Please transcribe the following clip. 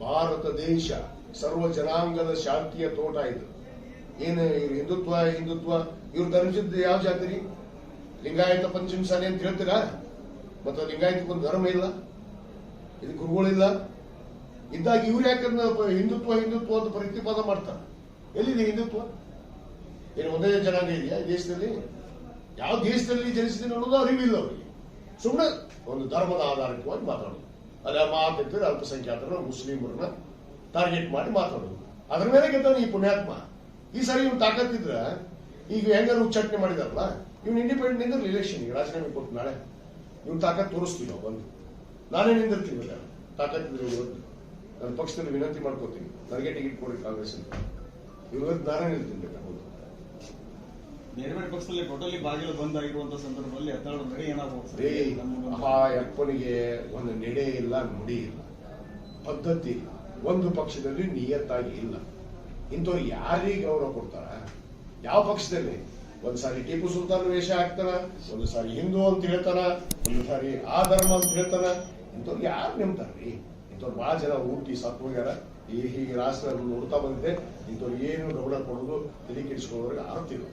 ಭಾರತ ದೇಶ ಸರ್ವ ಜನಾಂಗದ ಶಾಂತಿಯ ತೋಟ ಇದು. ಏನು ಇವ್ರು ಹಿಂದುತ್ವ ಹಿಂದುತ್ವ, ಇವ್ರು ಧರ್ಮದ ಯಾವ ಜಾತಿ ಲಿಂಗಾಯತ ಪಂಚಮಸಾಲಿ ಅಂತ ಹೇಳ್ತೀರಾ? ಮತ್ತು ಲಿಂಗಾಯತಕ್ಕೊಂದು ಧರ್ಮ ಇಲ್ಲ. ಇದು ಗುರುಗಳಿಲ್ಲ. ಇದ್ದಾಗ ಇವ್ರು ಯಾಕಂದ್ರೆ ಹಿಂದುತ್ವ ಹಿಂದುತ್ವ ಅಂತ ಪ್ರತಿಪಾದ ಮಾಡ್ತಾರೆ? ಎಲ್ಲಿದೆ ಹಿಂದುತ್ವ? ಏನು ಒಂದೇ ಜನಾಂಗ ಇದೆಯಾ ದೇಶದಲ್ಲಿ? ಯಾವ ದೇಶದಲ್ಲಿ ಜನಿಸಿದ್ದೀನಿ ಅನ್ನೋದು ಅರಿವಿಲ್ಲ ಅವರಿಗೆ. ಸುಮ್ಮನೆ ಒಂದು ಧರ್ಮದ ಆಧಾರಿತವಾಗಿ ಮಾತಾಡೋದು. ಅದೇ ಮಾತಿರ್ತದೆ ಅಲ್ಪಸಂಖ್ಯಾತರು, ಮುಸ್ಲಿಮರನ್ನ ಟಾರ್ಗೆಟ್ ಮಾಡಿ ಮಾತಾಡೋದು. ಅದ್ರ ಮೇಲೆ ಗೆದ್ದವನು ಈ ಪುಣ್ಯಾತ್ಮ. ಈ ಸರಿ ಇವ್ನು ತಾಕತ್ತಿದ್ರ, ಈಗ ಹೆಂಗಾರು ಉಚ್ಚಾಟನೆ ಮಾಡಿದಾರಲ್ಲ, ಇವ್ನು ಇಂಡಿಪೆಂಡೆಂಟ್ ನಿಂದಿರಲಿ ಇಲೆಕ್ಷನ್ ರಾಜೀನಾಮೆ ಕೊಟ್ಟು ನಾಳೆ. ಇವ್ನು ತಾಕತ್ ತೋರಿಸ್ತೀವಿ ನಾವು ಬಂದು. ನಾನೇ ನಿಂದಿರ್ತೀವಿ ಅಲ್ಲ ತಾಕತ್ತಿದ್ರೆ ಇವತ್ತು ನನ್ನ ಪಕ್ಷದಲ್ಲಿ ವಿನಂತಿ ಮಾಡ್ಕೋತೀನಿ. ನನಗೆ ಟಿಕೆಟ್ ಕೊಡಿ ಕಾಂಗ್ರೆಸ್ ಅಂತ ಇವತ್ತು ನಾನೇ ನಿಲ್ತೀನಿ ಬೇಕಾಗೋದು ಬೇರೆ ಪಕ್ಷದಲ್ಲಿ ಟೋಟಲಿ ಬಾಗಿಲು ಬಂದ್ ಆಗಿರುವಂತ ಸಂದರ್ಭದಲ್ಲಿ ಹತ್ತಾಳು ನಡೆ ಏನಾಗಬಹುದು ರೇ ಆ ಯಪ್ಪನಿಗೆ ಒಂದು ನೆಡೆ ಇಲ್ಲ ನುಡಿ ಇಲ್ಲ. ಪದ್ಧತಿ ಇಲ್ಲ. ಒಂದು ಪಕ್ಷದಲ್ಲಿ ನಿಯತ್ತಾಗಿ ಇಲ್ಲ. ಇಂಥವ್ರು ಯಾರಿಗೆ ಗೌರವ ಕೊಡ್ತಾರ? ಯಾವ ಪಕ್ಷದಲ್ಲಿ? ಒಂದ್ಸಾರಿ ಟಿಪ್ಪು ಸುಲ್ತಾನ್ ವೇಷ ಹಾಕ್ತಾರ ಒಂದು ಸಾರಿ ಹಿಂದೂ ಅಂತ ಹೇಳ್ತಾರ ಒಂದು ಸಾರಿ ಆ ಧರ್ಮ ಅಂತ ಹೇಳ್ತಾರ. ಇಂಥವ್ರು ಯಾರು ನೆಮ್ತಾರ್ರಿ ಇಂಥವ್ರು ಬಹಳ ಜನ ಊಟಿ ಸತ್ತು ಹೋಗ್ಯಾರ. ಈ ಹೀಗೆ ರಾಷ್ಟ್ರ ನೋಡ್ತಾ ಬಂದಿದೆ ಇಂಥವ್ರು ಏನು ಗೌರವ ಕೊಡೋದು ತಲೆ ಕೆಡಿಸ್ಕೊಳ್ಳೋರಿಗೆ ಆರ್ತಿಲ್ಲ